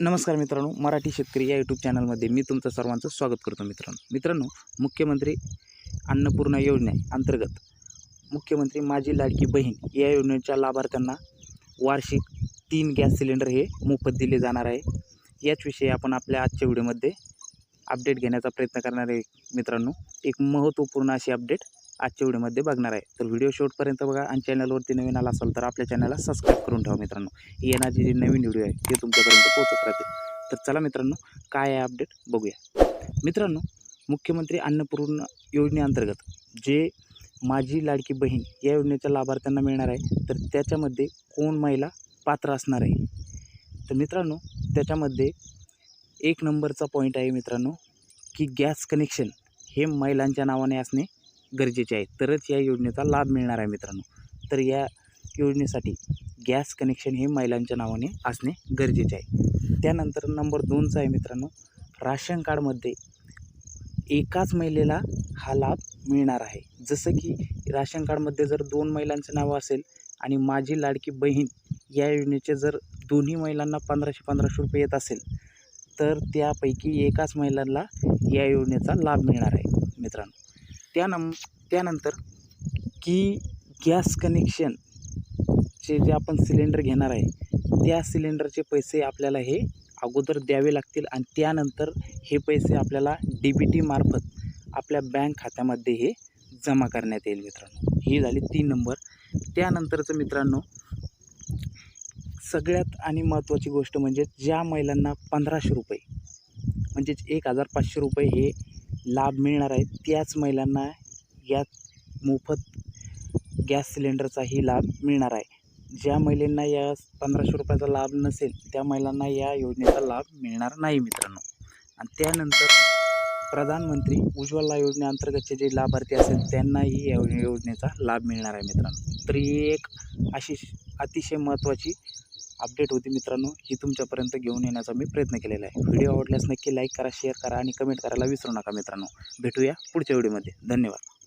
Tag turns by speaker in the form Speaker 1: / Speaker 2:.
Speaker 1: नमस्कार मित्रांनो मराठी शेतकरी या यूट्यूब चॅनलमध्ये मी तुमचं सर्वांचं स्वागत करतो मित्रांनो. मित्रांनो मुख्यमंत्री अन्नपूर्णा योजने अंतर्गत मुख्यमंत्री माझी लाडकी बहीण या योजनेच्या लाभार्थ्यांना वार्षिक तीन गॅस सिलेंडर हे मोफत दिले जाणार आहे. याचविषयी आपण आपल्या आजच्या व्हिडिओमध्ये अपडेट घेण्याचा प्रयत्न करणार आहे मित्रांनो एक महत्त्वपूर्ण अशी अपडेट आजच्या व्हिडिओमध्ये बघणार आहे. तर व्हिडिओ शॉर्टपर्यंत बघा आणि चॅनलवरती नवीन आला असाल तर आपल्या चॅनलला सबस्क्राईब करून ठेवा मित्रांनो. येणारे जे नवीन व्हिडिओ आहे ते तुमच्यापर्यंत पोहोचत राहतील. तर चला मित्रांनो काय आहे अपडेट बघूया. मित्रांनो मुख्यमंत्री अन्नपूर्ण योजनेअंतर्गत जे माझी लाडकी बहीण या योजनेच्या लाभार्थ्यांना मिळणार आहे तर त्याच्यामध्ये कोण महिला पात्र असणार आहे? तर मित्रांनो त्याच्यामध्ये एक नंबरचा पॉईंट आहे मित्रांनो की गॅस कनेक्शन हे महिलांच्या नावाने असणे गरजेचे आहे. तरच या योजनेचा लाभ मिळणार आहे मित्रांनो. तर या योजनेसाठी गॅस कनेक्शन हे महिलांच्या नावाने असणे गरजेचे आहे. त्यानंतर नंबर दोनचा आहे मित्रांनो राशन कार्डमध्ये एकाच महिलेला हा लाभ मिळणार आहे. जसं की राशन कार्डमध्ये जर दोन महिलांचं नाव असेल आणि माझी लाडकी बहीण या योजनेचे जर दोन्ही महिलांना पंधराशे पंधराशे रुपये येत असेल तर त्यापैकी एकाच महिलांना या योजनेचा लाभ मिळणार आहे मित्रांनो. त्यानं त्यानंतर की गॅस कनेक्शनचे जे आपण सिलेंडर घेणार आहे त्या सिलेंडरचे पैसे आपल्याला हे अगोदर द्यावे लागतील आणि त्यानंतर हे पैसे आपल्याला डी बी टी मार्फत आपल्या बँक खात्यामध्ये हे जमा करण्यात येईल मित्रांनो. ही झाली तीन नंबर. त्यानंतरचं मित्रांनो सगळ्यात आणि महत्त्वाची गोष्ट म्हणजे ज्या महिलांना पंधराशे रुपये म्हणजेच एक हजार पाचशे रुपये हे लाभ मिळणार आहे त्याच महिलांना या मोफत गॅस सिलेंडरचाही लाभ मिळणार आहे. ज्या महिलांना या पंधराशे रुपयाचा लाभ नसेल त्या महिलांना या योजनेचा लाभ मिळणार नाही मित्रांनो. आणि त्यानंतर प्रधानमंत्री उज्ज्वला योजनेअंतर्गतचे जे लाभार्थी असेल त्यांनाही या योजनेचा लाभ मिळणार आहे मित्रांनो. तर ही एक अशी अतिशय महत्त्वाची अपडेट होती मित्रांनो ही तुमच्यापर्यंत घेऊन येण्याचा मी प्रयत्न केलेला आहे. व्हिडिओ आवडल्यास नक्की लाईक करा शेअर करा आणि कमेंट करायला विसरू नका मित्रांनो. भेटूया पुढच्या व्हिडिओमध्ये. धन्यवाद.